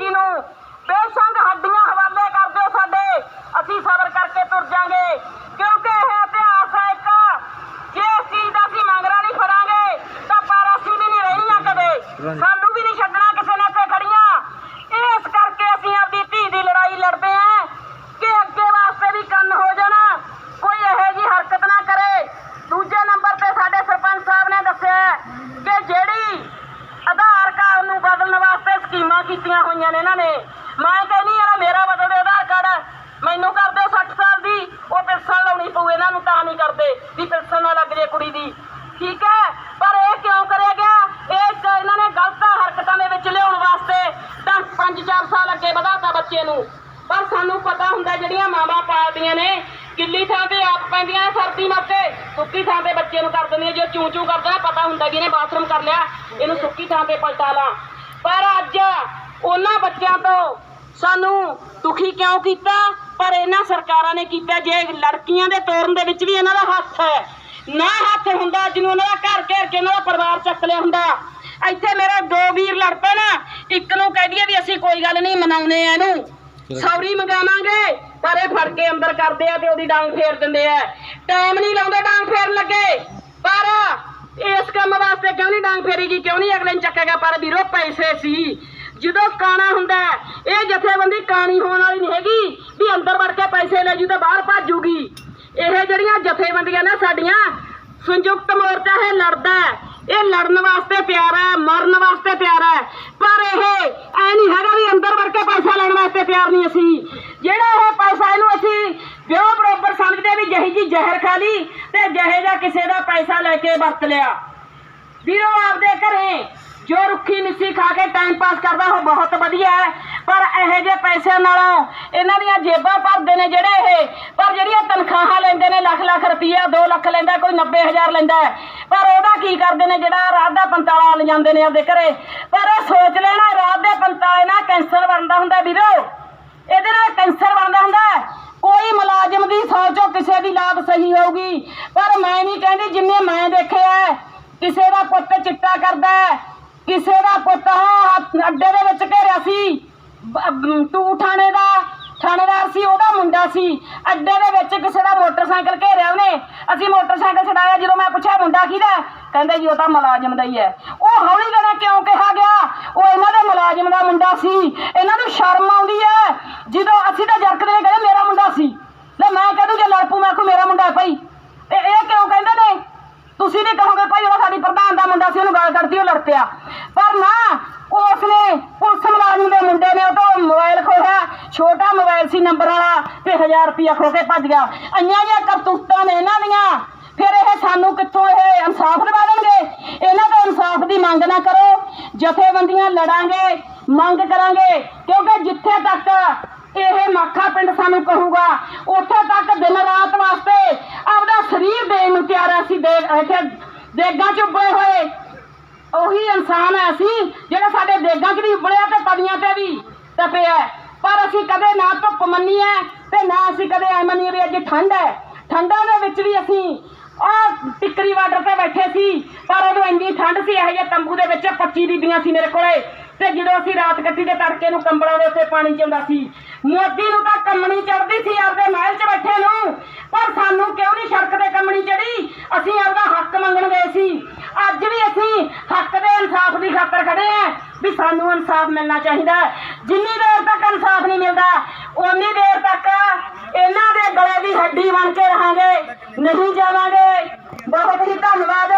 ਲੜਕੀ ਨੂੰ ਬੇਸ਼ੰਗ ਹੱਡੀਆਂ ਹਵਾਲੇ ਕਰ ਦਿਓ ਸਾਡੇ ਅਸੀਂ ਸਬਰ ਕਰਕੇ ਤੁਰ ਜਾਾਂਗੇ ਕਿਉਂਕਿ ਇਹ ਇਤਿਹਾਸ ਹੈ ਇੱਕ ਜੇ ਇਸ ਚੀਜ਼ ਦਾ ਅਸੀਂ ਮੰਗਰਾ ਨਹੀਂ ਫੜਾਂਗੇ ਤਾਂ ਪਰ ਅਸੀਂ ਵੀ ਨਹੀਂ ਰਹੀਆਂ ਕਦੇ ਸਾਨੂੰ ਵੀ ਨਹੀਂ ਛੱਡਣਾ ਕਿਸੇ ਨੇ ਇੱਥੇ ਖੜੀਆਂ ਇਸ ਕਰਕੇ ਅਸੀਂ ਆਪਦੀ ਧੀ ਦੀ ਲੜਾਈ ਲੜਦੇ ਆਂ ਕਿ ਅੱਗੇ ਵਾਸਤੇ ਵੀ ਕੰਨ ਹੋ ਜਾਣਾ ਕੋਈ ਇਹੋ ਜੀ ਹਰਕਤ ਨਾ ਕਰੇ ਦੂਜੇ ਨੰਬਰ ਤੇ ਸਾਡੇ ਸਰਪੰਚ ਸਾਹਿਬ ਨੇ ਦੱਸਿਆ ਹੈ ਕਿ ਜਿਹੜੀ ਆਧਾਰ ਕਾਰਡ ਨੂੰ ਬਦਲਣ ਵਾਸਤੇ ਸਕੀਮਾਂ ਕੀਤੀਆਂ ਹੋਈਆਂ ਨੇ ਇਹਨਾਂ ਨੇ ਮੈਂ ਕਹਿੰਦੀ ਯਾਰ ਮੇਰਾ ਬਦਲ ਦੇ ਆਧਾਰ ਕਾਰਡ ਮੈਨੂੰ ਕਰ ਦਿਓ 60 ਸਾਲ ਦੀ ਉਹ ਪੈਨਸ਼ਨ ਲਾਉਣੀ ਪਊ ਇਹਨਾਂ ਨੂੰ ਤਾਂ ਨਹੀਂ ਕਰਦੇ ਵੀ ਪੈਨਸ਼ਨ ਨਾ ਲੱਗ ਜੇ ਕੁੜੀ ਦੀ। ਠੀਕ ਹੈ? ਪਰ ਇਹ ਕਿਉਂ ਕਰਿਆ ਗਿਆ? ਇਹ ਇੱਕ ਇਹਨਾਂ ਨੇ ਗਲਤ ਹਰਕਤਾਂ ਦੇ ਵਿੱਚ ਲਿਆਉਣ ਵਾਸਤੇ ਤਾਂ 5-4 ਸਾਲ ਅੱਗੇ ਵਧਾਤਾ ਬੱਚੇ ਨੂੰ। ਪਰ ਸਾਨੂੰ ਪਤਾ ਹੁੰਦਾ ਜਿਹੜੀਆਂ ਮਾਵਾਂ ਪਾਲਦੀਆਂ ਨੇ, ਗਿੱਲੀ ਥਾਂ ਤੇ ਆਪ ਪੈਂਦੀਆਂ ਸਰਦੀ ਮੱਤੇ ਸੁੱਕੀ ਥਾਂ ਤੇ ਬੱਚੇ ਨੂੰ ਕਰ ਦਿੰਦੀਆਂ, ਜੇ ਚੂੰ ਚੂੰ ਕਰਦਾ, ਪਤਾ ਹੁੰਦਾ ਵੀ ਇਹਨੇ ਬਾਥਰੂਮ ਕਰ ਲਿਆ, ਇਹਨੂੰ ਸੁੱਕੀ ਥਾਂ ਤੇ ਪਲਟਾ ਲਾਂ। ਪਰ ਅੱਜ ਉਹਨਾਂ ਬੱਚਿਆਂ ਤੋਂ ਸਾਨੂੰ ਦੁਖੀ ਕਿਉਂ ਕੀਤਾ? ਪਰ ਇਹਨਾਂ ਸਰਕਾਰਾਂ ਨੇ ਕੀਤਾ, ਜੇ ਲੜਕੀਆਂ ਦੇ ਤੋਰਨ ਦੇ ਵਿੱਚ ਵੀ ਇਹਨਾਂ ਦਾ ਹੱਥ ਹੈ। ਨਾ ਹੱਥ ਹੁੰਦਾ ਜਿਹਨੂੰ ਉਹਨਾਂ ਦਾ ਘਰ ਘੇਰ ਕੇ ਉਹਨਾਂ ਦਾ ਪਰਿਵਾਰ ਚੱਕ ਲਿਆ ਹੁੰਦਾ। ਇੱਥੇ ਮੇਰੇ ਦੋ ਵੀਰ ਲੜ ਪਏ ਨਾ। ਇੱਕ ਨੂੰ ਕਹਿ ਦਈਏ ਵੀ ਅਸੀਂ ਕੋਈ ਗੱਲ ਨਹੀਂ ਮਨਾਉਨੇ ਆ ਇਹਨੂੰ। ਸੌਰੀ ਮੰਗਾਵਾਂਗੇ ਪਰ ਇਹ ਫੜ ਕੇ ਅੰਦਰ ਕਰਦੇ ਆ ਤੇ ਉਹਦੀ ਡਾਂਗ ਫੇਰ ਦਿੰਦੇ ਆ। ਟਾਈਮ ਨਹੀਂ ਲਾਉਂਦੇ ਡਾਂਗ ਫੇਰਨ ਲੱਗੇ। ਪਰ ਇਸ ਕੰਮ ਵਾਸਤੇ ਕਿਉਂ ਨਹੀਂ ਡਾਂਗ ਫੇਰੀਗੀ? ਕਿਉਂ ਨਹੀਂ ਅਗਲੇ ਨੂੰ ਚੱਕੇਗਾ? ਪਰ ਵੀਰੋ ਪੈਸੇ ਸੀ। ਜਦੋਂ ਕਾਣਾ ਹੁੰਦਾ ਇਹ ਜਥੇਬੰਦੀ ਕਾਣੀ ਹੋਣ ਵਾਲੀ ਨਹੀਂ ਹੈਗੀ ਵੀ ਅੰਦਰ ਵੜ ਕੇ ਪੈਸੇ ਲੈ ਜੂ ਤੇ ਬਾਹਰ ਭੱਜੂਗੀ ਇਹ ਜਿਹੜੀਆਂ ਜਥੇਬੰਦੀਆਂ ਨੇ ਸਾਡੀਆਂ, ਸੰਯੁਕਤ ਮੋਰਚਾ ਇਹ ਲੜਦਾ ਇਹ ਲੜਨ ਵਾਸਤੇ ਤਿਆਰ ਹੈ, ਮਰਨ ਵਾਸਤੇ ਤਿਆਰ ਹੈ। ਪਰ ਇਹ ਐ ਨਹੀਂ ਹੈਗਾ ਵੀ ਅੰਦਰ ਵੜ ਕੇ ਪੈਸਾ ਲੈਣ ਵਾਸਤੇ ਪਿਆਰ ਨਹੀਂ ਅਸੀਂ। ਜਿਹੜਾ ਇਹ ਪੈਸਾ ਇਹਨੂੰ ਅਸੀਂ ਵਿਓ ਬਰੋਬਰ ਸਮਝਦੇ ਵੀ ਜਹੀ ਜੀ ਜ਼ਹਿਰ ਖਾ ਲਈ ਤੇ ਜਹੇ ਦਾ ਕਿਸੇ ਦਾ ਪੈਸਾ ਲੈ ਕੇ ਵਰਤ ਲਿਆ। ਵੀਰੋ, ਆਪਦੇ ਘਰੇ ਜੋ ਰੁੱਖੀ ਮਿੱਸੀ ਖਾ ਕੇ ਟਾਈਮ ਪਾਸ ਕਰਦਾ, ਉਹ ਬਹੁਤ ਵਧੀਆ ਹੈ। ਪਰ ਇਹੋ ਜਿਹੇ ਪੈਸਿਆਂ ਨਾਲੋਂ ਇਹਨਾਂ ਦੀਆਂ ਜੇਬਾਂ ਭਰਦੇ ਨੇ ਜਿਹੜੇ ਇਹ। ਪਰ ਜਿਹੜੀਆਂ ਤਨਖਾਹਾਂ ਲੈਂਦੇ ਨੇ, ਲੱਖ ਲੱਖ ਰੁਪਈਆ 2 ਲੱਖ ਲੈਂਦਾ, ਕੋਈ 90000 ਲੈਂਦਾ ਪਰ ਉਹਦਾ ਕੀ ਕਰਦੇ ਨੇ, ਜਿਹੜਾ ਰਾਤ ਦਾ ਪੰਤਾਲਾ ਲੈ ਜਾਂਦੇ ਨੇ ਆਪਦੇ ਘਰੇ। ਪਰ ਇਹ ਸੋਚ ਲੈਣਾ, ਰਾਤ ਦੇ ਪੰਤਾਲੇ ਨਾਲ ਕੈਂਸਰ ਬਣਦਾ ਹੁੰਦਾ ਵੀਰੋ। ਇਹਦੇ ਨਾਲ ਕੈਂਸਰ ਬਣਦਾ ਹੁੰਦਾ ਕੋਈ ਮੁਲਾਜ਼ਮ ਦੀ ਸੋਚੋ, ਕਿਸੇ ਦੀ ਲਾਭ ਸਹੀ ਹੋਊਗੀ। ਪਰ ਮੈਂ ਨਹੀਂ ਕਹਿੰਦੀ, ਜਿੰਨੇ ਮੈਂ ਦੇਖਿਆ ਕਿਸੇ ਦਾ ਪੁੱਤ ਚਿੱਟਾ ਕਰਦਾ ਕਿਸੇ ਦਾ ਪੁੱਤ ਹਾਂ ਅੱਡੇ ਦੇ ਵਿੱਚ ਘੇਰਿਆ ਸੀ, ਬ- ਥਾਣੇ ਦਾ ਥਾਣੇਦਾਰ ਸੀ, ਉਹਦਾ ਮੁੰਡਾ ਸੀ, ਅੱਡੇ ਦੇ ਵਿੱਚ ਕਿਸੇ ਦਾ ਮੋਟਰਸਾਈਕਲ ਘੇਰਿਆ ਉਹਨੇ, ਅਸੀਂ ਮੋਟਰਸਾਈਕਲ ਛਡਾਇਆ, ਜਦੋਂ ਮੈਂ ਪੁੱਛਿਆ ਮੁੰਡਾ ਕਿਹਦਾ ਹੈ? ਕਹਿੰਦੇ ਜੀ ਉਹ ਤਾਂ ਮੁਲਾਜ਼ਮ ਦਾ ਹੀ ਹੈ। ਉਹ ਹੌਲੀ ਜਣਾ ਕਿਉਂ ਕਿਹਾ ਗਿਆ? ਉਹ ਇਹਨਾਂ ਦੇ ਮੁਲਾਜ਼ਮ ਦਾ ਮੁੰਡਾ ਸੀ, ਇਹਨਾਂ ਨੂੰ ਸ਼ਰਮ ਆਉਂਦੀ ਹੈ। ਜਦੋਂ ਅਸੀਂ ਤਾਂ ਜਰਕਦੇ ਨੇ ਕਹਿੰਦੇ ਮੇਰਾ ਮੁੰਡਾ ਸੀ। ਲੈ ਮੈਂ ਕਹਦੂ ਜੇ ਲੜਪੂ, ਮੈਂ ਆਖੂ, ਮੇਰਾ ਮੁੰਡਾ ਭਾਈ। ਤੇ ਇਹ ਕਿਉਂ ਕਹਿੰਦੇ ਨੇ? ਤੁਸੀਂ ਵੀ ਕਹੋਗੇ, ਭਾਈ, ਉਹਦਾ ਸਾਡੀ ਪ੍ਰਧਾਨ ਸੀ, ਉਹਨੂੰ ਗਾਲ ਕੱਢਦੀ, ਉਹ ਲੜ ਪਿਆ। ਪਰ ਨਾ, ਉਸਨੇ ਪੁਲਿਸ ਮੁਲਾਜ਼ਮ ਦੇ ਮੁੰਡੇ ਨੇ ਉਹ ਤੋਂ ਮੋਬਾਈਲ ਖੋਇਆ ਛੋਟਾ ਮੋਬਾਈਲ ਸੀ ਨੰਬਰ ਵਾਲਾ ਤੇ 1000 ਰੁਪਇਆ ਖੋ ਕੇ ਭੱਜ ਗਿਆ। ਅੰਨਿਆਂ ਜਿਹੀਆਂ ਕਰਤੂਤਾਂ ਨੇ ਇਹਨਾਂ ਦੀਆਂ। ਫਿਰ ਇਹ ਸਾਨੂੰ ਕਿੱਥੋਂ ਇਹ ਇਨਸਾਫ ਦਿਵਾ ਦੇਣਗੇ? ਇਹਨਾਂ ਤੋਂ ਇਨਸਾਫ ਦੀ ਮੰਗ ਨਾ ਕਰੋ। ਜਥੇਬੰਦੀਆਂ ਲੜਾਂਗੇ, ਮੰਗ ਕਰਾਂਗੇ। ਕਿਉਂਕਿ ਜਿੱਥੇ ਤੱਕ ਇਹ ਮੱਖਾ ਪਿੰਡ ਸਾਨੂੰ ਕਹੂਗਾ, ਉੱਥੇ ਤੱਕ ਦਿਨ ਰਾਤ ਵਾਸਤੇ ਆਪਦਾ ਸਰੀਰ ਦੇਣ ਨੂੰ ਤਿਆਰ ਆ ਅਸੀਂ ਦੇ ਇੱਥੇ ਦੇਗਾਂ ਚ ਉੱਬਲੇ ਹੋਏ। ਉਹੀ ਇਨਸਾਨ ਹੈ ਅਸੀਂ, ਜਿਹੜਾ ਸਾਡੇ ਦੇਗਾਂ 'ਚ ਵੀ ਉਬਲਿਆ ਤੇ ਤਵੀਆਂ ਤੇ ਵੀ ਤਪਿਆ ਪਰ ਅਸੀਂ ਕਦੇ ਨਾ ਧੁੱਪ ਮੰਨੀ ਹੈ ਤੇ ਨਾ ਅਸੀਂ ਕਦੇ ਐ ਮੰਨੀਏ ਵੀ ਅੱਜ ਠੰਡ ਹੈ। ਠੰਡਾਂ ਦੇ ਵਿੱਚ ਵੀ ਅਸੀਂ ਉਹ ਟਿੱਕਰੀ ਵਾਟਰ ਤੇ ਬੈਠੇ ਸੀ, ਪਰ ਉਦੋਂ ਇੰਨੀ ਠੰਡ ਸੀ, ਇਹ ਜਿਹੇ ਤੰਬੂ ਦੇ ਵਿੱਚ 25 ਬੀਬੀਆਂ ਸੀ ਮੇਰੇ ਕੋਲੇ। ਤੇ ਜਦੋਂ ਅਸੀਂ ਰਾਤ ਕੱਟੀ ਦੇ ਤੜਕੇ ਨੂੰ ਕੰਬਲਾਂ ਦੇ ਉੱਤੇ ਪਾਣੀ ਚਾਉਂਦਾ ਸੀ, ਮੋਦੀ ਨੂੰ ਤਾਂ ਕੰਮਣੀ ਚੜਦੀ ਸੀ ਆਪਦੇ ਮਹਿਲ 'ਚ ਬੈਠੇ ਨੂੰ। ਪਰ ਸਾਨੂੰ ਕਿਉਂ ਨਹੀਂ ਸੜਕ ਤੇ ਕੰਮਣੀ ਚੜੀ ਅਸੀਂ ਆਪਦਾ ਹੱਕ ਮੰਗਣ ਗਏ ਸੀ। ਅੱਜ ਵੀ ਅਸੀਂ ਹੱਕ ਦੇ ਇਨਸਾਫ ਦੀ ਖਾਤਰ ਖੜੇ ਆ ਵੀ ਸਾਨੂੰ ਇਨਸਾਫ ਮਿਲਣਾ ਚਾਹੀਦਾ। ਜਿੰਨੀ ਦੇਰ ਤੱਕ ਇਨਸਾਫ ਨਹੀਂ ਮਿਲਦਾ, ਓਨੀ ਦੇਰ ਤੱਕ ਇਹਨਾਂ ਦੇ ਗਲੇ ਦੀ ਹੱਡੀ ਬਣ ਕੇ ਰਹਾਂਗੇ, ਨਹੀਂ ਜਾਵਾਂਗੇ। ਬਹੁਤ ਹੀ ਧੰਨਵਾਦ।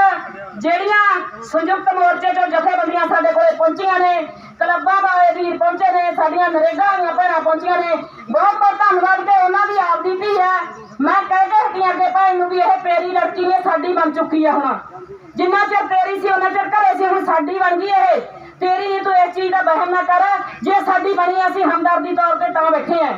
ਜਿਹੜੀਆਂ ਸੰਯੁਕਤ ਮੋਰਚੇ ਤੋਂ ਜਥੇਬੰਦੀਆਂ ਸਾਡੇ ਕੋਲੇ ਪਹੁੰਚੀਆਂ ਨੇ, ਕਲੱਬਾਂ ਵਾਲੇ ਵੀਰ ਪਹੁੰਚੇ ਨੇ, ਸਾਡੀਆਂ ਨਰੇਗਾ ਵਾਲੀਆਂ ਭੈਣਾਂ ਪਹੁੰਚੀਆਂ ਨੇ, ਬਹੁਤ ਬਹੁਤ ਧੰਨਵਾਦ ਤੇ ਉਹਨਾਂ ਦੀ ਆਪਦੀ ਧੀ ਹੈ। ਮੈਂ ਕਹਿ ਕੇ ਹਟੀਆਂ ਅੱਗੇ ਭਾਈ ਨੂੰ ਵੀ ਇਹ ਤੇਰੀ ਲੜਕੀ ਨੇ ਸਾਡੀ ਬਣ ਚੁੱਕੀ ਹੈ ਹੁਣ। ਜਿੰਨਾ ਚਿਰ ਤੇਰੀ ਸੀ ਉਹਨਾਂ ਚਿਰ ਘਰੇ ਸੀ, ਹੁਣ ਸਾਡੀ ਬਣ ਗਈ ਇਹ। ਤੇਰੀ ਨਹੀਂ ਤੂੰ ਇਸ ਚੀਜ਼ ਦਾ ਵਹਿਮ ਨਾ ਕਰ, ਜੇ ਸਾਡੀ ਬਣੀ ਅਸੀਂ ਹਮਦਰਦੀ ਤੌਰ ਤੇ ਤਾਂ ਬੈਠੇ ਆ।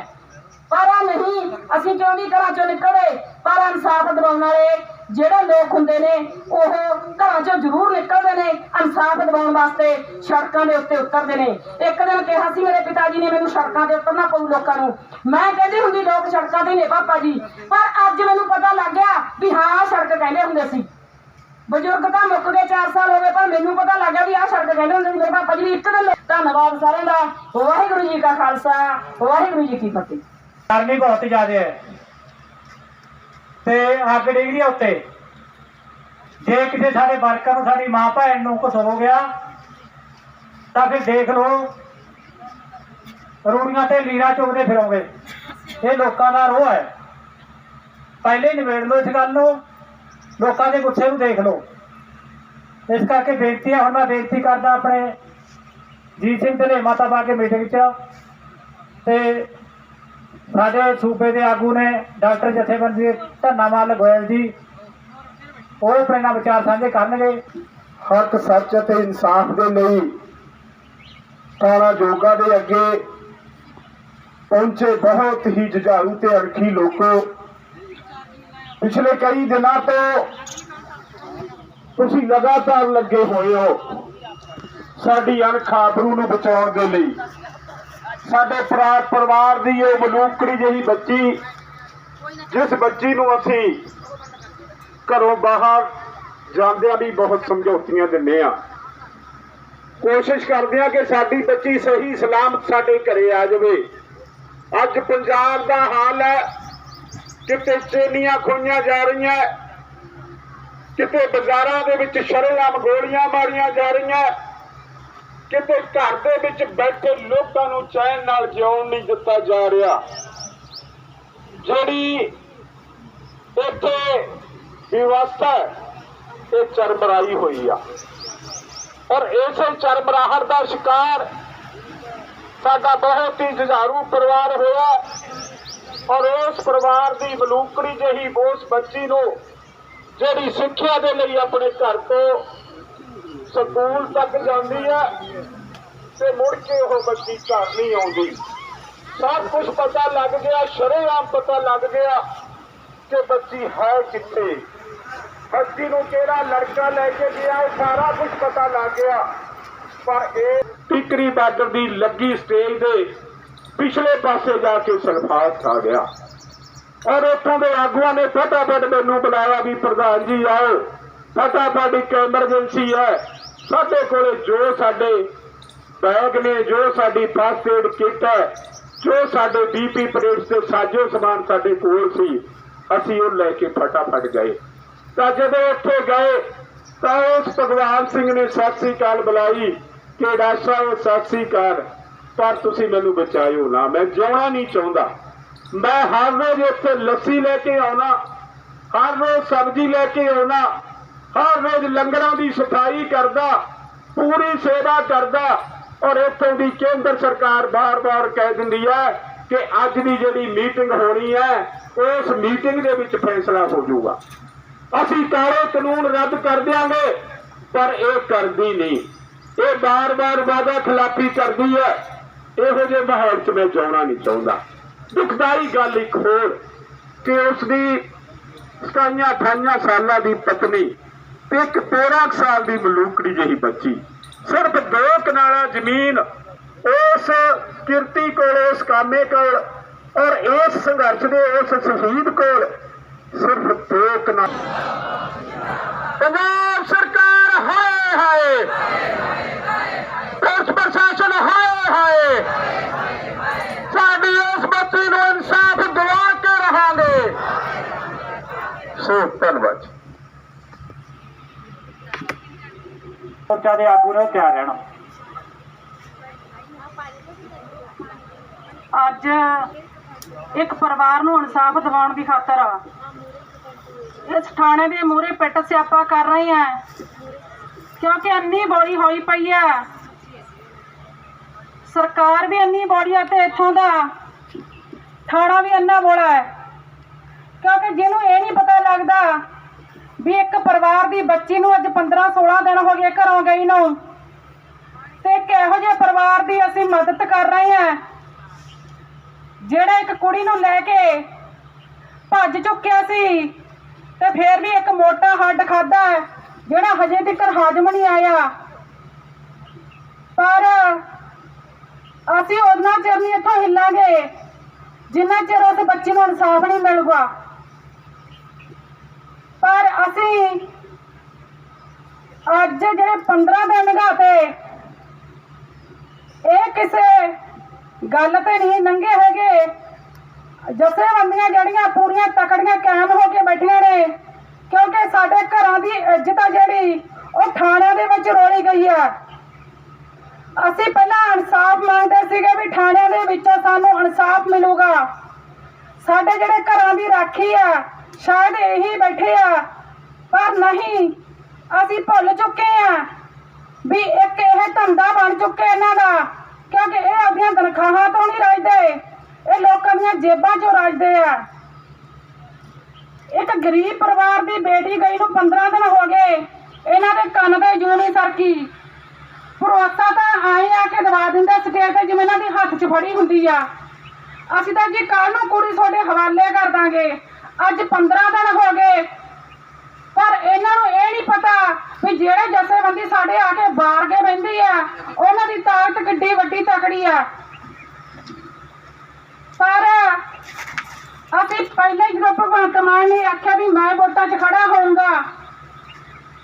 ਪਰ ਨਹੀਂ। ਅਸੀਂ ਕਿਉਂ ਨਹੀਂ ਘਰਾਂ ਚੋਂ ਨਿਕਲੇ, ਪਰ ਇਨਸਾਫ ਦਿਵਾਉਣ ਵਾਲੇ ਜਿਹੜੇ ਲੋਕ ਹੁੰਦੇ ਨੇ, ਉਹ ਘਰਾਂ ਚੋਂ ਜ਼ਰੂਰ ਨਿਕਲਦੇ ਨੇ ਇਨਸਾਫ ਦਿਵਾਉਣ ਵਾਸਤੇ ਸੜਕਾਂ ਦੇ ਉੱਤੇ ਉਤਰਦੇ ਨੇ। ਇੱਕ ਦਿਨ ਕਿਹਾ ਸੀ ਮੇਰੇ ਪਿਤਾ ਜੀ ਨੇ ਮੈਨੂੰ ਸੜਕਾਂ ਤੇ ਉਤਰਨਾ ਪਊ ਲੋਕਾਂ ਨੂੰ। ਮੈਂ ਕਹਿੰਦੀ ਹੁੰਦੀ, ਲੋਕ ਸੜਕਾਂ ਤੇ ਨੇ ਪਾਪਾ ਜੀ। ਪਰ ਅੱਜ ਮੈਨੂੰ ਪਤਾ ਲੱਗ ਗਿਆ ਵੀ ਹਾਂ, ਆਹ ਸੜਕ ਕਹਿੰਦੇ ਹੁੰਦੇ ਸੀ। ਬਜ਼ੁਰਗ ਤਾਂ ਮੁੱਕ ਗਏ 4 ਸਾਲ ਹੋ ਗਏ, ਪਰ ਮੈਨੂੰ ਪਤਾ ਲੱਗ ਗਿਆ ਵੀ ਆਹ ਸੜਕ ਕਹਿੰਦੇ ਹੁੰਦੇ ਸੀ। ਮੇਰੇ ਪਾਪਾ ਜੀ ਇੱਕ ਦਿਨ ਧੰਨਵਾਦ ਸਾਰਿਆਂ ਦਾ। ਵਾਹਿਗੁਰੂ ਜੀ ਕਾ ਖਾਲਸਾ, ਵਾਹਿਗੁਰੂ ਜੀ ਕੀ ਫਤਿਹ। ਗਰਮੀ ਬਹੁਤ ਜ਼ਿਆਦਾ। ਹੈ ਤੇ ਅੱਗ ਡਿੱਗ ਰਹੀ ਹੈ ਉੱਤੇ। ਜੇ ਕਿਸੇ ਸਾਡੇ ਵਰਕਰ ਨੂੰ, ਸਾਡੀ ਮਾਂ ਭੈਣ ਨੂੰ ਕੁਛ ਹੋ ਗਿਆ, ਤਾਂ ਫਿਰ ਦੇਖ ਲਓ, ਰੂੜੀਆਂ ਤੇ ਲੀਰਾ ਚੁਗਦੇ ਫਿਰੋਗੇ। ਇਹ ਲੋਕਾਂ ਦਾ ਰੋਹ ਹੈ। ਪਹਿਲੇ ਨਿਬੇੜ ਲਓ ਇਸ ਗੱਲ ਨੂੰ, ਲੋਕਾਂ ਦੇ ਗੁੱਸੇ ਨੂੰ ਦੇਖ ਲਓ। ਇਸ ਕਰਕੇ ਬੇਨਤੀ ਹੈ ਹੁਣ ਮੈਂ ਬੇਨਤੀ ਕਰਦਾ ਆਪਣੇ ਜੀਤ ਸਿੰਘ ਢਿੱਲੇ ਮਾਤਾ ਪਾ ਕੇ ਮੀਟਿੰਗ 'ਚ। ਤੇ ਸਾਡੇ ਸੂਬੇ ਦੇ ਆਗੂ ਨੇ ਡਾਕਟਰ ਜਥੇਬੰਦੀ ਧੰਨਾਵਾਲ ਗੋਇਲ ਜੀ, ਉਹ ਆਪਣੇ ਵਿਚਾਰ ਸਾਂਝੇ ਕਰਨਗੇ। ਹੱਕ, ਸੱਚ ਅਤੇ ਇਨਸਾਫ ਦੇ ਲਈ ਕਾਲਾ ਜੋਗਾ ਦੇ ਅੱਗੇ ਪਹੁੰਚੇ ਬਹੁਤ ਹੀ ਜੁਝਾਰੂ ਤੇ ਅਣਖੀ ਲੋਕੋ। ਪਿਛਲੇ ਕਈ ਦਿਨਾਂ ਤੋਂ ਤੁਸੀਂ ਲਗਾਤਾਰ ਲੱਗੇ ਹੋਏ ਹੋ ਸਾਡੀ ਅਣਖ ਆਬਰੂ ਨੂੰ ਬਚਾਉਣ ਦੇ ਲਈ। ਸਾਡੇ ਪਰਾ- ਪਰਿਵਾਰ ਦੀ ਉਹ ਮਲੂਕੜੀ ਜਿਹੀ ਬੱਚੀ, ਜਿਸ ਬੱਚੀ ਨੂੰ ਅਸੀਂ ਘਰੋਂ ਬਾਹਰ ਜਾਂਦਿਆਂ ਵੀ ਬਹੁਤ ਸਮਝੌਤੀਆਂ ਦਿੰਦੇ ਆ ਕੋਸ਼ਿਸ਼ ਕਰਦੇ ਆ ਕਿ ਸਾਡੀ ਬੱਚੀ ਸਹੀ ਸਲਾਮਤ ਸਾਡੇ ਘਰੇ ਆ ਜਾਵੇ। ਅੱਜ ਪੰਜਾਬ ਦਾ ਹਾਲ ਹੈ, ਕਿਤੇ ਚੇਨੀਆਂ ਖੋਈਆਂ ਜਾ ਰਹੀਆਂ, ਕਿਤੇ ਬਾਜ਼ਾਰਾਂ ਦੇ ਵਿੱਚ ਸ਼ਰੇਆਮ ਗੋਲੀਆਂ ਮਾਰੀਆਂ ਜਾ ਰਹੀਆਂ। ਕਿਤੇ ਘਰ ਦੇ ਵਿੱਚ ਬੈਠੇ ਲੋਕਾਂ ਨੂੰ ਚੈਨ ਨਾਲ ਜਿਉਣ ਨਹੀਂ ਦਿੱਤਾ ਜਾ ਰਿਹਾ। ਜਿਹੜੀ ਇੱਥੇ ਵਿਵਸਥਾ ਇਹ ਚਰਮਰਾਈ ਹੋਈ ਆ। ਔਰ ਇਸੇ ਚਰਮਰਾਹਟ ਦਾ ਸ਼ਿਕਾਰ ਸਾਡਾ ਬਹੁਤ ਹੀ ਜੁਝਾਰੂ ਪਰਿਵਾਰ ਹੋਇਆ। ਔਰ ਉਸ ਪਰਿਵਾਰ ਦੀ ਮਲੂਕੜੀ ਜਿਹੀ ਉਸ ਬੱਚੀ ਨੂੰ ਜਿਹੜੀ ਸਿੱਖਿਆ ਦੇ ਲਈ ਆਪਣੇ ਘਰ ਤੋਂ ਸਕੂਲ ਤੱਕ ਜਾਂਦੀ ਹੈ ਤੇ ਮੁੜ ਕੇ ਉਹ ਬੱਚੀ ਘਰ ਨਹੀਂ ਆਉਂਦੀ। ਸਭ ਕੁਝ ਪਤਾ ਲੱਗ ਗਿਆ, ਸ਼ਰੇਆਮ ਪਤਾ ਲੱਗ ਗਿਆ ਕਿ ਬੱਚੀ ਹੈ ਕਿੱਥੇ। ਬੱਚੀ ਨੂੰ ਕਿਹੜਾ ਲੜਕਾ ਲੈ ਕੇ ਗਿਆ ਉਹ ਸਾਰਾ ਕੁਝ ਪਤਾ ਲੱਗ ਗਿਆ। ਪਰ ਇਹ ਟਿਕਰੀ ਬਾਰਡਰ ਦੀ ਲੱਗੀ ਸਟੇਜ ਦੇ ਪਿਛਲੇ ਪਾਸੇ ਜਾ ਕੇ ਸਲਫਾਤ ਖਾ ਗਿਆ। ਔਰ ਉੱਥੋਂ ਦੇ ਆਗੂਆਂ ਨੇ ਫਟਾਫਟ ਮੈਨੂੰ ਬੁਲਾਇਆ ਵੀ, ਪ੍ਰਧਾਨ ਜੀ ਆਓ, ਫਟਾਫਟ ਇੱਕ ਐਮਰਜੈਂਸੀ ਹੈ। ਸਾਡੇ ਕੋਲੇ ਜੋ ਸਾਡੇ ਬੈਗ ਨੇ, ਜੋ ਸਾਡੀ ਫਸਟ ਏਡ ਕਿੱਟ ਹੈ, ਜੋ ਸਾਡੇ ਬੀਪੀ ਪਲੇਟਸ ਤੇ ਸਾਜੋ ਸਮਾਨ ਸਾਡੇ ਕੋਲ ਸੀ, ਅਸੀਂ ਉਹ ਲੈ ਕੇ ਫਟਾਫਟ ਗਏ। ਤਾਂ ਜਦੋਂ ਉੱਥੇ ਗਏ, ਤਾਂ ਉਸ ਭਗਵਾਨ ਸਿੰਘ ਨੇ ਸਤਿ ਸ੍ਰੀ ਅਕਾਲ ਬੁਲਾਈ ਕਿ ਡਾਕਟਰ ਸਾਹਿਬ, ਸਤਿ ਸ੍ਰੀ ਅਕਾਲ। ਪਰ ਤੁਸੀਂ ਮੈਨੂੰ ਬਚਾਇਓ ਨਾ, ਮੈਂ ਜਿਉਣਾ ਨਹੀਂ ਚਾਹੁੰਦਾ। ਮੈਂ ਹਰ ਰੋਜ਼ ਇੱਥੇ ਲੱਸੀ ਲੈ ਕੇ ਆਉਣਾ, ਹਰ ਰੋਜ਼ ਸਬਜ਼ੀ ਲੈ ਕੇ ਆਉਣਾ ਹਰ ਰੋਜ਼ ਲੰਗਰਾਂ ਦੀ ਸਫ਼ਾਈ ਕਰਦਾ, ਪੂਰੀ ਸੇਵਾ ਕਰਦਾ ਔਰ ਇੱਥੋਂ ਦੀ ਕੇਂਦਰ ਸਰਕਾਰ ਬਾਰ-ਬਾਰ ਕਹਿ ਦਿੰਦੀ ਹੈ ਕਿ ਅੱਜ ਦੀ ਜਿਹੜੀ ਮੀਟਿੰਗ ਹੋਣੀ ਹੈ, ਉਸ ਮੀਟਿੰਗ ਦੇ ਵਿੱਚ ਫੈਸਲਾ ਹੋ ਜਾਊਗਾ। ਅਸੀਂ ਕਾਲੇ ਕਾਨੂੰਨ ਰੱਦ ਕਰ ਦਿਆਂਗੇ, ਪਰ ਇਹ ਕਰਦੀ ਨਹੀਂ। ਇਹ ਬਾਰ-ਬਾਰ ਵਾਅਦਾ ਖਿਲਾਫੀ ਕਰਦੀ ਹੈ। ਇਹੋ ਜਿਹੇ ਮਾਹੌਲ 'ਚ ਮੈਂ ਜਾਣਾ ਨਹੀਂ ਚਾਹੁੰਦਾ। ਦੁਖਦਾਈ ਗੱਲ ਇੱਕ ਹੋਰ, ਕਿ ਉਸ ਦੀ ਸਤਾਈਆਂ ਅਠਾਈਆਂ ਸਾਲਾਂ ਦੀ ਪਤਨੀ ਇੱਕ 13 ਕੁ ਸਾਲ ਦੀ ਮਲੂਕੜੀ ਜਿਹੀ ਬੱਚੀ। ਸਿਰਫ ਦੋ ਕਨਾਲਾਂ ਜ਼ਮੀਨ ਉਸ ਕਿਰਤੀ ਕੋਲ, ਉਸ ਕਾਮੇ ਕੋਲ ਔਰ ਇਸ ਸੰਘਰਸ਼ ਦੇ ਉਸ ਸ਼ਹੀਦ ਕੋਲ ਸਿਰਫ ਦੋ ਕਨਾਲ। ਪੰਜਾਬ ਸਰਕਾਰ ਹਾਏ ਹਾਏ। ਪੁਲਿਸ ਪ੍ਰਸ਼ਾਸਨ ਹਾਏ ਹਾਏ। ਸਾਡੀ ਉਸ ਬੱਚੀ ਨੂੰ ਇਨਸਾਫ ਦਿਵਾ ਕੇ ਰਹਾਂਗੇ। ਸੋ ਧੰਨਵਾਦ ਜੀ। ਦੇ ਆਗੂ ਨੇ ਤਿਆਰ ਰਹਿਣਾ ਅੱਜ ਇੱਕ ਪਰਿਵਾਰ ਨੂੰ ਇਨਸਾਫ ਦਿਵਾਉਣ ਦੀ ਖਾਤਰ ਇਸ ਥਾਣੇ ਦੇ ਮੂਹਰੇ ਪਿੱਟ ਸਿਆਪਾ ਕਰ ਰਹੇ ਆ। ਕਿਉਂਕਿ ਅੰਨੀ ਬੋਲੀ ਹੋਈ ਪਈ ਆ। ਸਰਕਾਰ ਵੀ ਅੰਨੀ ਬੋਲੀ ਆ ਤੇ ਇੱਥੋਂ ਦਾ ਥਾਣਾ ਵੀ ਅੰਨਾ ਬੋਲਾ ਹੈ। ਕਿਉਂਕਿ ਜਿਹਨੂੰ ਇਹ ਨਹੀਂ ਪਤਾ ਲੱਗਦਾ ਵੀ ਇੱਕ ਪਰਿਵਾਰ ਦੀ ਬੱਚੀ ਨੂੰ ਅੱਜ 15 16 ਦਿਨ ਹੋ ਗਏ ਘਰੋਂ ਗਈ ਨੂੰ। ਤੇ ਇੱਕ ਇਹੋ ਜਿਹੇ ਪਰਿਵਾਰ ਦੀ ਅਸੀਂ ਮਦਦ ਕਰ ਰਹੇ ਹਾਂ? ਜਿਹੜਾ ਇੱਕ ਕੁੜੀ ਨੂੰ ਲੈ ਕੇ ਭੱਜ ਚੁੱਕਿਆ ਸੀ ਤੇ ਫੇਰ ਵੀ ਇੱਕ ਮੋਟਾ ਹੱਡ ਖਾਦਾ ਜਿਹੜਾ ਹਜੇ ਤੱਕ ਹਾਜ਼ਮ ਨਹੀਂ ਆਇਆ। ਪਰ ਅਸੀਂ ਉਹਨਾਂ ਚਿਰ ਨਹੀਂ ਇੱਥੋਂ ਹਿੱਲਾਂਗੇ, ਜਿੰਨਾ ਚਿਰ ਉਸ ਬੱਚੇ ਨੂੰ ਇਨਸਾਫ ਨਹੀਂ ਮਿਲੂਗਾ। ਪਰ ਅਸੀਂ ਅੱਜ ਜਿਹੜੇ 15 ਦਿਨ ਲਗਾਤੇ ਇਹ ਕਿਸੇ ਗੱਲ ਤੇ ਨਹੀਂ ਨੰਗੇ ਹੈਗੇ। ਜਥੇਬੰਦੀਆਂ ਜਿਹੜੀਆਂ ਪੂਰੀਆਂ ਤਕੜੀਆਂ ਕਾਇਮ ਹੋ ਕੇ ਬੈਠੀਆਂ ਨੇ, ਕਿਉਂਕਿ ਸਾਡੇ ਘਰਾਂ ਦੀ ਇੱਜ਼ਤ ਆ ਜਿਹੜੀ, ਉਹ ਥਾਣਿਆਂ ਦੇ ਵਿੱਚ ਰੋਲੀ ਗਈ ਆ। ਅਸੀਂ ਪਹਿਲਾਂ ਇਨਸਾਫ ਮੰਗਦੇ ਸੀਗੇ ਵੀ ਥਾਣਿਆਂ ਦੇ ਵਿੱਚ ਸਾਨੂੰ ਇਨਸਾਫ ਮਿਲੂਗਾ। ਸਾਡੇ ਜਿਹੜੇ ਘਰਾਂ ਦੀ ਰਾਖੀ ਆ ਸ਼ਾਇਦ ਇਹੀ ਬੈਠੇ ਆ, ਪਰ ਨਹੀਂ। ਅਸੀਂ ਭੁੱਲ ਚੁੱਕੇ ਆ ਵੀ ਇੱਕ ਇਹ ਧੰਦਾ ਬਣ ਚੁੱਕਿਆ ਇਹਨਾਂ ਦਾ, ਕਿਉਂਕਿ ਇਹ ਆਪਣੀਆਂ ਤਨਖਾਹਾਂ ਤੋਂ ਨਹੀਂ ਰਾਜਦੇ। ਇਹ ਲੋਕਾਂ ਦੀਆਂ ਜੇਬਾਂ 'ਚੋਂ ਰਾਜਦੇ ਆ। ਇੱਕ ਗਰੀਬ ਪਰਿਵਾਰ ਦੀ ਬੇਟੀ ਗਈ ਨੂੰ 15 ਦਿਨ ਹੋ ਗਏ, ਇਹਨਾਂ ਦੇ ਕੰਨ ਤੇ ਜੂੰ ਨਹੀਂ ਸਰਕੀ। ਭਰੋਸਾ ਤਾਂ ਆਏ ਆ ਕੇ ਦਵਾ ਦਿੰਦੇ ਸਟੇਜ ਤੇ ਜਿਵੇਂ ਇਹਨਾਂ ਦੀ ਹੱਥ 'ਚ ਫੜੀ ਹੁੰਦੀ ਆ। ਅਸੀਂ ਤਾਂ ਜੀ ਕੱਲ ਨੂੰ ਕੁੜੀ ਤੁਹਾਡੇ ਹਵਾਲੇ ਕਰ ਦਾਂਗੇ। ਅੱਜ 15 ਦਿਨ ਹੋ ਗਏ। ਪਰ ਇਹਨਾਂ ਨੂੰ ਇਹ ਨਹੀਂ ਪਤਾ ਵੀ ਜਿਹੜੇ ਜਥੇਬੰਦੀ ਸਾਡੇ ਆ ਕੇ ਬਾਹਰ ਕੇ ਬਹਿੰਦੀ ਆ, ਉਹਨਾਂ ਦੀ ਤਾਕਤ ਕਿੱਡੀ ਵੱਡੀ ਤਕੜੀ ਆ। ਪਰ ਅਸੀਂ ਪਹਿਲਾਂ ਹੀ ਜਦੋਂ ਭਗਵੰਤ ਮਾਨ ਨੇ ਆਖਿਆ ਵੀ ਮੈਂ ਵੋਟਾਂ 'ਚ ਖੜਾ ਹੋਊਂਗਾ,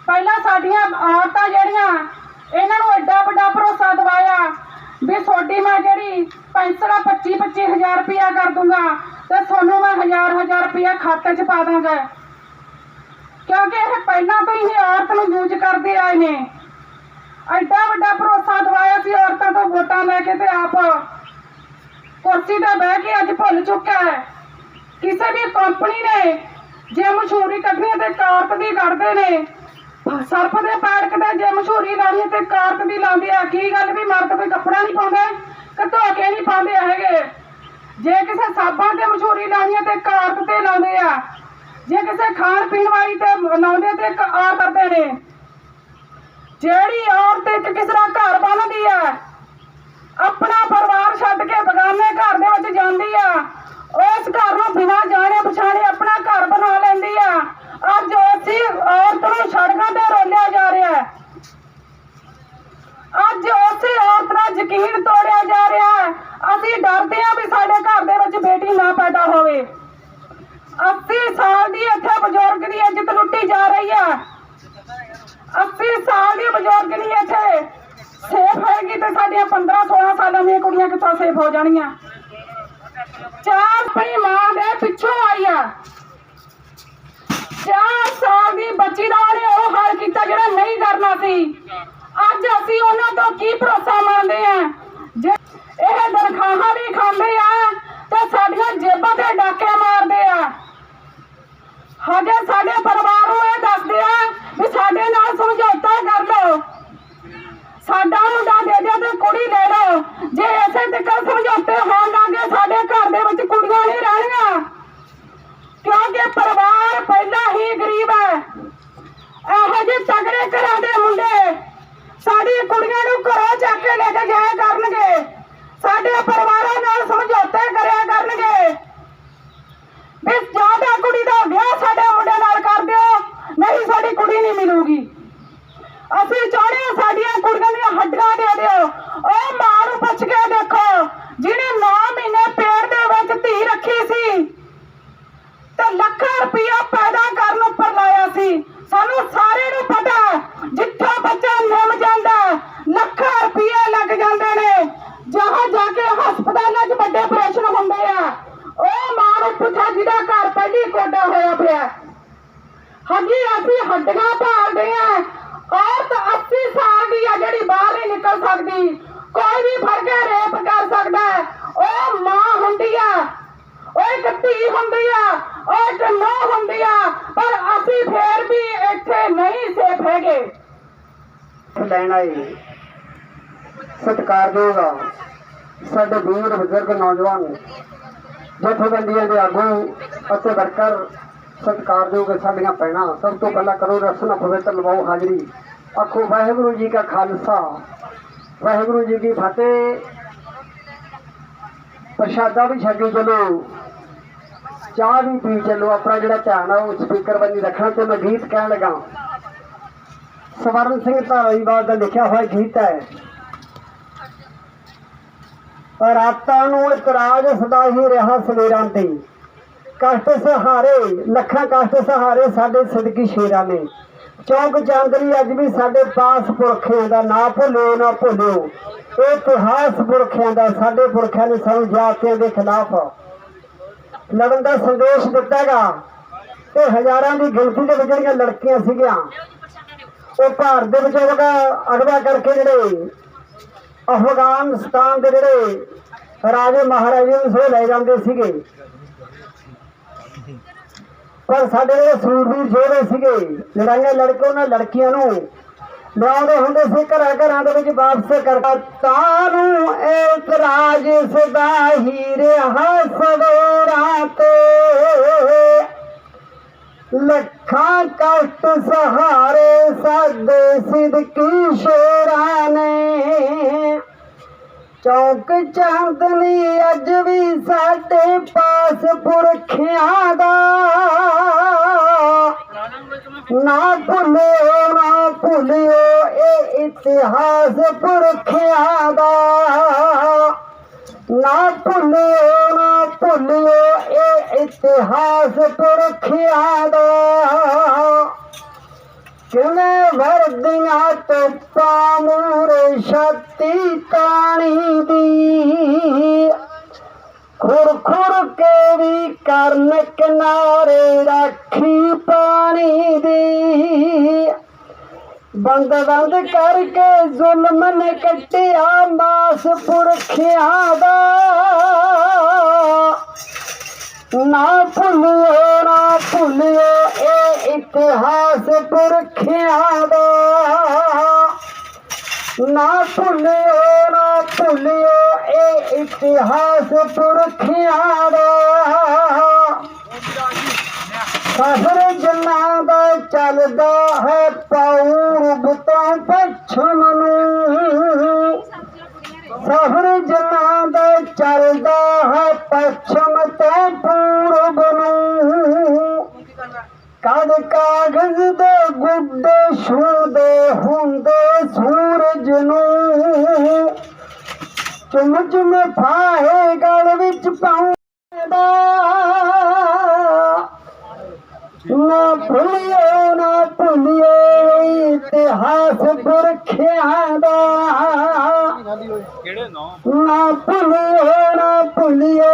ਪਹਿਲਾਂ ਸਾਡੀਆਂ ਔਰਤਾਂ ਜਿਹੜੀਆਂ, ਇਹਨਾਂ ਨੂੰ ਐਡਾ ਵੱਡਾ ਭਰੋਸਾ ਦਵਾਇਆ ਵੀ ਤੁਹਾਡੀ ਮੈਂ ਜਿਹੜੀ ਪੈਨਸ਼ਨ ਆ 25 25000 ਰੁਪਇਆ ਕਰ ਦੂੰਗਾ ਤੇ ਤੁਹਾਨੂੰ ਮੈਂ ਹਜ਼ਾਰ ਹਜ਼ਾਰ ਰੁਪਇਆ ਖਾਤੇ 'ਚ ਪਾ ਦਾਂਗਾ। ਕਿਉਂਕਿ ਇਹ ਪਹਿਲਾਂ ਤੋਂ ਹੀ ਔਰਤ ਨੂੰ ਯੂਜ਼ ਕਰਦੇ ਆਏ ਨੇ। ਐਡਾ ਵੱਡਾ ਭਰੋਸਾ ਦਿਵਾਇਆ ਸੀ ਔਰਤਾਂ ਤੋਂ ਵੋਟਾਂ ਲੈ ਕੇ ਤੇ ਆਪ। ਕੁਰਸੀ ਤੇ ਬਹਿ ਕੇ ਅੱਜ ਭੁੱਲ ਚੁੱਕਾ ਹੈ। ਕਿਸੇ ਵੀ ਕੰਪਨੀ ਨੇ ਜੇ ਮਸ਼ਹੂਰੀ ਕੱਢਣੀ ਤੇ ਕਾਰਤ ਦੀ ਕੱਢਦੇ ਨੇ। ਸਰਪ ਦੇ ਪੈਰ ਤੇ ਜੇ ਮਸ਼ਹੂਰੀ ਲਾਣੀ ਤੇ ਕਾਰਤ ਦੀ ਲਾਉਂਦੇ ਆ। ਕੀ ਗੱਲ ਵੀ ਮਰਦ ਕੋਈ ਕੱਪੜਾ ਨਹੀਂ ਪਾਉਂਦੇ ਕਿ ਧੋ ਕੇ ਨਹੀਂ ਪਾਉਂਦੇ ਹੈਗੇ। ਜੇ ਕਿਸੇ ਸਾਬਾਂ ਤੇ ਮਸ਼ਹੂਰੀ ਲਾਉਣੀ ਹੈ ਤੇ ਕਾਰਤ ਤੇ ਲਾਉਂਦੇ ਆ। ਜੇ ਕਿਸੇ ਖਾਣ ਪੀਣ ਵਾਲੀ ਤੇ ਲਾਉਂਦੇ ਤੇ ਆ ਕਰਦੇ ਨੇ। ਜਿਹੜੀ ਔਰਤ ਇੱਕ ਕਿਸੇ ਦਾ ਘਰ ਬਣਦੀ ਆ, ਆਪਣਾ ਪਰਿਵਾਰ ਛੱਡ ਕੇ ਬਗਾਨੇ ਘਰ ਦੇ ਵਿੱਚ ਜਾਂਦੀ ਆ, ਉਸ ਘਰ ਨੂੰ ਬਿਨਾਂ ਜਾਣੇ ਪਛਾਣੇ ਆਪਣਾ ਘਰ ਬਣਾ ਲੈਂਦੀ ਆ। ਅੱਜ ਉਸ ਔਰਤ ਨੂੰ ਸੜਕਾਂ ਤੇ ਰੋਲਿਆ ਜਾ ਰਿਹਾ। ਹੈ ਅੱਜ ਉਸੇ ਔਰਤ ਦਾ ਯਕੀਨ ਤੋੜਿਆ ਜਾ ਰਿਹਾ ਹੈ। ਅਸੀਂ ਡਰਦੇ ਹਾਂ ਵੀ ਸਾਡੇ ਘਰ ਦੇ ਵਿੱਚ ਬੇਟੀ ਨਾ ਪੈਦਾ ਹੋਵੇ। 80 ਸਾਲ ਦੀ ਇੱਥੇ ਬਜ਼ੁਰਗ ਦੀ ਇੱਜ਼ਤ ਲੁੱਟੀ ਜਾ ਰਹੀ ਆ 80 ਸਾਲ ਦੀ ਬਜ਼ੁਰਗ ਦੀ ਇੱਥੇ ਸੇਫ ਹੈਗੀ ਤੇ ਸਾਡੀਆਂ 15 16 ਸਾਲਾਂ ਦੀਆਂ ਕੁੜੀਆਂ ਕਿੱਥੋਂ ਸੇਫ ਹੋ ਜਾਣੀਆਂ ਚਾਰ ਆਪਣੀ ਮਾਂ ਦੇ ਪਿੱਛੋਂ ਆਈ ਆ। ਚਾਰ ਸਾਲ ਦੀ ਬੱਚੀ ਦਾ ਉਹਨੇ ਉਹ ਹਾਲ ਕੀਤਾ ਜਿਹੜਾ ਨਹੀਂ ਕਰਨਾ ਸੀ। ਅੱਜ ਅਸੀਂ ਉਹਨਾਂ ਤੋਂ ਕੀ ਭਰੋਸਾ ਮੰਨਦੇ ਆ ਜੇ ਇਹ ਤਨਖਾਹਾਂ ਵੀ ਖਾਂਦੇ ਆ, ਤੇ ਸਾਡੀਆਂ ਜੇਬਾਂ ਤੇ ਡਾਕੇ ਮਾਰਦੇ ਆ। ਹਜੇ ਸਾਡੇ ਪਰਿਵਾਰ ਨੂੰ ਇਹ ਦੱਸਦੇ ਆ ਵੀ ਸਾਡੇ ਨਾਲ ਸਮਝੌਤਾ ਕਰ ਲਓ। ਸਾਡਾ ਮੁੰਡਾ ਦੇ ਦਿਓ ਤੇ ਕੁੜੀ ਲੈ ਲਓ। ਜੇ ਐਸੇ ਤੱਕ ਸਮਝੌਤੇ ਹੋਣ ਲੱਗੇ ਸਾਡੇ ਘਰ ਦੇ ਵਿੱਚ ਕੁੜੀਆਂ ਨਹੀਂ ਰਹਿਣ ਕਿਉਂਕਿ ਪਰਿਵਾਰ ਪਹਿਲਾਂ ਹੀ ਗਰੀਬ ਹੈ ਇਹੋ ਜਿਹੇ ਤਗੜੇ ਘਰਾਂ ਦੇ ਮੁੰਡੇ ਸਾਡੀ ਕੁੜੀਆਂ ਨੂੰ ਘਰੋਂ ਚੱਕ ਕੇ ਲੈ ਕੇ ਜਾਇਆ ਕਰਨਗੇ ਸਾਡੇ ਪਰਿਵਾਰਾਂ ਨਾਲ ਸਮਝੌਤੇ ਕਰਿਆ ਕਰਨਗੇ। ਵੀ ਜ਼ਿਆਦਾ ਕੁੜੀ ਦਾ ਵਿਆਹ ਸਾਡੇ ਮੁੰਡੇ ਨਾਲ ਕਰ ਦਿਓ, ਨਹੀਂ ਸਾਡੀ ਕੁੜੀ ਨਹੀਂ ਮਿਲੂਗੀ। ਅਸੀਂ ਚਾਹੁੰਦੇ ਹਾਂ ਸਾਡੀਆਂ ਕੁੜੀਆਂ ਦੀਆਂ ਹੱਡਾਂ ਦੇ ਦਿਓ। ਉਹ ਮਾਂ ਨੂੰ ਪੁੱਛ ਕੇ ਦੇਖੋ, ਜਿਹਨੇ 9 ਮਹੀਨੇ ਪੇਟ ਦੇ ਵਿੱਚ ਧੀ ਰੱਖੀ ਸੀ, ਤੇ ਲੱਖਾਂ ਰੁਪਇਆ ਪੈਦਾ ਕਰਨ ਉੱਪਰ ਲਾਇਆ ਸੀ। ਸਾਨੂੰ ਸਾਰੇ ਨੂੰ ਪਤਾ ਜਿੱਥੋਂ ਬੱਚਾ ਨਿਮ ਜਾਂਦਾ ਲੱਖਾਂ ਰੁਪਏ ਲੱਗ ਜਾਂਦੇ ਨੇ ਜਹਾਂ ਜਾ ਕੇ ਹਸਪਤਾਲਾਂ 'ਚ ਵੱਡੇ ਆਪਰੇਸ਼ਨ ਹੁੰਦੇ ਆ ਉਹ ਮਾਂ ਨੂੰ ਪੁੱਛਾ ਜਿਹਦਾ ਘਰ ਪਹਿਲੀ ਕੋਡਾ ਹੋਇਆ ਪਿਆ ਹਾਂਜੀ ਅਸੀਂ ਹੱਡੀਆਂ ਭਾਲਦੇ ਆ ਔਰਤ 80 ਸਾਲ ਦੀ ਆ ਜਿਹੜੀ ਬਾਹਰ ਨਹੀਂ ਨਿਕਲ ਸਕਦੀ ਕੋਈ ਵੀ ਫੜ ਕੇ ਰੇਪ ਕਰ ਸਕਦਾ ਹੈ। ਉਹ ਮਾਂ ਹੁੰਦੀ ਆ ਉਹ ਇੱਕ ਧੀ ਹੁੰਦੀ ਆ ਉਹ ਇੱਕ ਨੌ ਹੁੰਦੀ ਆ ਪਰ ਅਸੀਂ ਫੇਰ ਵੀ ਇੱਥੇ ਨਹੀਂ ਸੇਫ ਹੈਗੇ ਲੈਣ ਆਏ ਸਤਿਕਾਰਯੋਗ ਆ ਸਾਡੇ ਵੀਰ ਬਜ਼ੁਰਗ ਨੌਜਵਾਨ ਜਥੇਬੰਦੀਆਂ ਦੇ ਆਗੂ ਅਤੇ ਵਰਕਰ ਸਤਿਕਾਰਯੋਗ ਸਾਡੀਆਂ ਭੈਣਾਂ, ਸਭ ਤੋਂ ਪਹਿਲਾਂ ਕਰੋ ਰਸਨਾ ਪਵਿੱਤਰ ਲਵਾਓ ਹਾਜ਼ਰੀ। ਆਖੋ, ਵਾਹਿਗੁਰੂ ਜੀ ਕਾ ਖਾਲਸਾ। ਵਾਹਿਗੁਰੂ ਜੀ ਕੀ ਫਤਿਹ। ਪ੍ਰਸ਼ਾਦਾ ਵੀ ਛੱਡੀ ਚਲੋ। ਚਾਹ ਵੀ ਪੀ ਚਲੋ। ਆਪਣਾ ਜਿਹੜਾ ਧਿਆਨ ਆ, ਉਹ ਸਪੀਕਰ ਬੰਨੀ ਰੱਖਣਾ ਤੇ ਮੈਂ ਗੀਤ ਕਹਿਣ ਲੱਗਾ। ਸਵਰਨ ਸਿੰਘ ਧਾਲੀਵਾਲ ਦਾ ਲਿਖਿਆ ਹੋਇਆ ਗੀਤ ਹੈ। ਰਾਤਾਂ ਨੂੰ ਇਤਰਾਜ ਸਦਾ ਹੀ ਰਿਹਾ ਸਵੇਰਾਂ ਤੇ। ਕਸ਼ਟ ਸਹਾਰੇ, ਲੱਖਾਂ ਕਸ਼ਟ ਸਹਾਰੇ ਸਾਡੇ ਸਿੱਧਕੀ ਸ਼ੇਰਾਂ ਨੇ। ਚੌਂਕ ਚਾਂਦਨੀ ਅੱਜ ਵੀ ਸਾਡੇ ਪਾਸ ਪੁਰਖਿਆਂ ਦਾ ਨਾ ਭੁੱਲਿਓ ਨਾ ਭੁੱਲਿਓ। ਇਹ ਇਤਿਹਾਸ ਪੁਰਖਿਆਂ ਦਾ, ਸਾਡੇ ਪੁਰਖਿਆਂ ਨੇ ਸਾਨੂੰ ਜਾਤੀਆਂ ਦੇ ਖਿਲਾਫ। ਲੜਨ ਦਾ ਸੰਦੇਸ਼ ਦਿੱਤਾਗਾ ਤੇ ਹਜ਼ਾਰਾਂ ਦੀ ਗਿਣਤੀ ਦੇ ਵਿੱਚ ਜਿਹੜੀਆਂ ਲੜਕੀਆਂ ਸੀਗੀਆਂ, ਉਹ ਭਾਰਤ ਦੇ ਵਿੱਚ ਅਗਵਾ ਅਗਵਾ ਕਰਕੇ ਜਿਹੜੇ ਅਫਗਾਨਿਸਤਾਨ ਦੇ ਜਿਹੜੇ ਰਾਜੇ ਮਹਾਰਾਜੇ ਨੂੰ ਸੋ ਲੈ ਜਾਂਦੇ ਸੀਗੇ। ਪਰ ਸਾਡੇ ਜਿਹੜੇ ਸੂਰਬੀਰ ਜਿਹੜੇ ਸੀਗੇ, ਲੜਾਈਆਂ ਲੜ ਕੇ ਉਹਨਾਂ ਲੜਕੀਆਂ ਨੂੰ ਲਿਆਉਂਦੇ ਹੁੰਦੇ ਸੀ, ਘਰਾਂ ਘਰਾਂ ਦੇ ਵਿੱਚ ਵਾਪਸ ਕਰਦਾ ਤਾਰੂ ਇਤਰਾਜ ਸਦਾ ਹੀ ਰਿਹਾ ਸਵੇਰਾ ਤੇ ਖਾ ਕਸ਼ਟ ਸਹਾਰੇ ਸਾਡੇ ਸਿਦਕੀ ਸ਼ੇਰਾਂ ਨੇ। ਚੌਕ ਚਾਂਦਨੀ ਅੱਜ ਵੀ ਸਾਡੇ ਪਾਸ ਪੁਰਖਿਆਂ ਦਾ। ਨਾ ਭੁੱਲਿਓ ਨਾ ਭੁੱਲਿਓ, ਇਹ ਇਤਿਹਾਸ ਪੁਰਖਿਆਂ ਦਾ। ਨਾ ਭੁੱਲਿਓ ਨਾ ਭੁੱਲਿਓ ਇਤਿਹਾਸ ਪੁਰਖਿਆ ਦਾ। ਕਿਵੇਂ ਵਰਦੀਆਂ ਤੋਂ ਪਾਮੂਰੇ ਛਾਤੀ ਤਾਣੀ ਦੀ। ਖੁਰ ਖੁਰ ਕੇ ਵੀ ਕਰਨ ਕਿਨਾਰੇ ਰਾਖੀ ਪਾਣੀ ਦੀ। ਬੰਦ ਬੰਦ ਕਰਕੇ ਜ਼ੁਲਮ ਨੇ ਕੱਟਿਆ ਮਾਸ ਪੁਰਖਿਆ ਦਾ। ਨਾ ਭੁੱਲਿਓ ਨਾ ਭੁੱਲਿਓ, ਇਹ ਇਤਿਹਾਸ ਪੁਰਖਿਆਂ ਦਾ। ਨਾ ਭੁੱਲਿਓ ਨਾ ਭੁੱਲਿਓ, ਇਹ ਇਤਿਹਾਸ ਪੁਰਖਿਆਂ ਦਾ। ਸਫਰ ਜਨਾਂ ਦਾ ਚੱਲਦਾ ਹੈ ਪੌਰਬ ਤੋਂ ਪੱਛਮ ਨੂੰ ਸਫਰ ਜਨਾਂ ਦਾ ਚੱਲਦਾ ਹੈ ਪੱਛਮ ਤੇ ਪੂਰਬ ਨੂੰ। ਕਦ ਕਾਗਜ਼ ਦੇ ਗੁੱਡੇ ਛੂਦੇ ਹੁੰਦੇ ਸੂਰਜ ਨੂੰ। ਚੁੰਮ ਚੁੰਮ ਫਾਹੇ ਗਲ ਵਿੱਚ ਪਾਉਂਦਾ। ਨਾ ਭੁੱਲਿਓ ਨਾ ਭੁੱਲਿਓ, ਇਤਿਹਾਸ ਪੁਰਖਿਆਂ ਦਾ ਨਾ? ਭੁੱਲਿਓ ਨਾ ਭੁੱਲਿਓ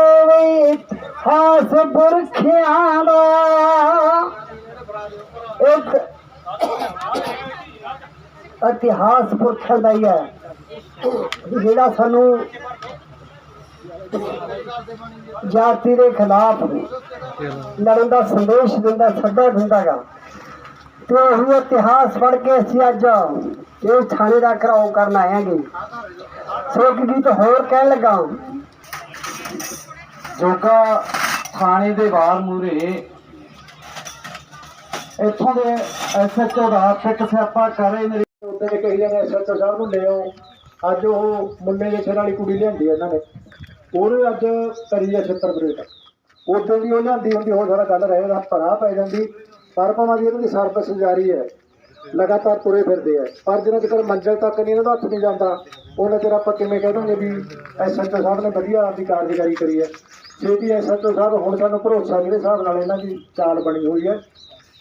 ਇਤਿਹਾਸ ਪੁਰਖਿਆਂ ਦਾ ਇੱਕ ਇਤਿਹਾਸ ਪੁਰਖਾਂ ਦਾ ਹੀ ਹੈ। ਜਿਹੜਾ ਸਾਨੂੰ ਜਾਤੀ ਦੇ ਖਿਲਾਫ ਲੜਨ ਦਾ ਸੰਦੇਸ਼ ਦਿੰਦਾ, ਸੱਦਾ ਦਿੰਦਾਗਾ ਤੇ ਉਹ ਇਤਿਹਾਸ ਪੜ੍ਹ ਕੇ ਅਸੀਂ ਅੱਜ ਇਸ ਥਾਣੇ ਦਾ ਘਰਾਓ ਕਰਨ ਆਏਗੇ ਸੋ ਇੱਕ ਗੀਤ ਹੋਰ ਕਹਿਣ ਲੱਗਾ ਜੋਗਾ ਥਾਣੇ ਦੇ ਬਾਹਰ ਮੂਰੇ ਇੱਥੋਂ ਦੇ ਐਸਐਚਓ ਦਾ ਪਿੱਟ ਸਿਆਪਾ ਕਰ ਰਹੇ ਨੇ। ਉੱਤੇ ਦੇ ਕਹੀ ਜਾਂਦੇ ਸੱਚੋ ਸਾਹਿਬ ਨੂੰ ਲਿਓ ਅੱਜ ਉਹ ਮੁੰਡੇ ਦੇ ਸਿਰ ਵਾਲੀ ਕੁੜੀ ਲਿਆਂਦੀ ਇਹਨਾਂ ਨੇ। ਉਹਨੇ ਅੱਜ ਕਰੀ ਆ ਛੱਤਰ ਬਰੇਟ ਉਦੋਂ ਦੀ ਉਹ ਲਿਆਂਦੀ ਹੁੰਦੀ ਹੋ ਸਾਰਾ ਗੱਲ ਰਹੇਗਾ ਭਰਾ ਪੈ ਜਾਂਦੀ। ਪਰ ਭਾਵੇਂ ਦੀ ਇਹਨਾਂ ਦੀ ਸਰਵਿਸ ਜਾਰੀ ਹੈ ਲਗਾਤਾਰ ਤੁਰੇ ਫਿਰਦੇ ਆ। ਪਰ ਜਿੰਨਾ ਚਿਰ ਮੰਜ਼ਿਲ ਤੱਕ ਨਹੀਂ ਇਹਨਾਂ ਦਾ ਹੱਥ ਨਹੀਂ ਜਾਂਦਾ, ਉਹਨਾਂ ਚਿਰ ਆਪਾਂ ਕਿਵੇਂ ਕਹਿ ਦਾਂਗੇ ਵੀ ਐਸਐਚਓ ਸਾਹਿਬ ਨੇ ਵਧੀਆ ਆਪਦੀ ਕਾਰਜਕਾਰੀ ਕਰੀ ਹੈ। ਛੇਤੀ ਐਸਐਚਓ ਸਾਹਿਬ ਹੁਣ ਸਾਨੂੰ ਭਰੋਸਾ ਜਿਹੜੇ ਹਿਸਾਬ ਨਾਲ ਇਹਨਾਂ ਦੀ ਚਾਲ ਬਣੀ ਹੋਈ ਹੈ।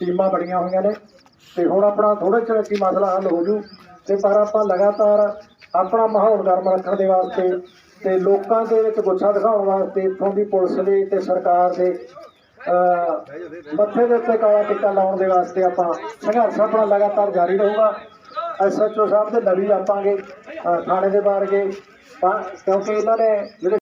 ਟੀਮਾਂ ਬਣੀਆਂ ਹੋਈਆਂ ਨੇ। ਤੇ ਹੁਣ ਆਪਣਾ ਥੋੜੇ ਚਿਰ ਕੀ ਮਸਲਾ ਹੱਲ ਹੋ ਜੂ। ਤੇ ਪਰ ਆਪਾਂ ਲਗਾਤਾਰ ਆਪਣਾ ਮਾਹੌਲ ਗਰਮ ਰੱਖਣ ਦੇ ਵਾਸਤੇ ਤੇ ਲੋਕਾਂ ਦੇ ਵਿੱਚ ਗੁੱਸਾ ਦਿਖਾਉਣ ਵਾਸਤੇ ਇੱਥੋਂ ਦੀ ਪੁਲਿਸ ਦੇ ਤੇ ਸਰਕਾਰ ਦੇ ਮੱਥੇ ਦੇ ਉੱਤੇ ਕਾਲਾ ਟਿੱਕਾ ਲਾਉਣ ਦੇ ਵਾਸਤੇ ਆਪਾਂ ਸੰਘਰਸ਼ ਆਪਣਾ ਲਗਾਤਾਰ ਜਾਰੀ ਰਹੂਗਾ। ਐਸਐਚਓ ਸਾਹਿਬ ਦੇ ਲੜੀ ਆਪਾਂਗੇ ਥਾਣੇ ਦੇ ਬਾਹਰ ਗਏ ਕਿਉਂਕਿ ਇਹਨਾਂ ਨੇ ਜਿਹੜੇ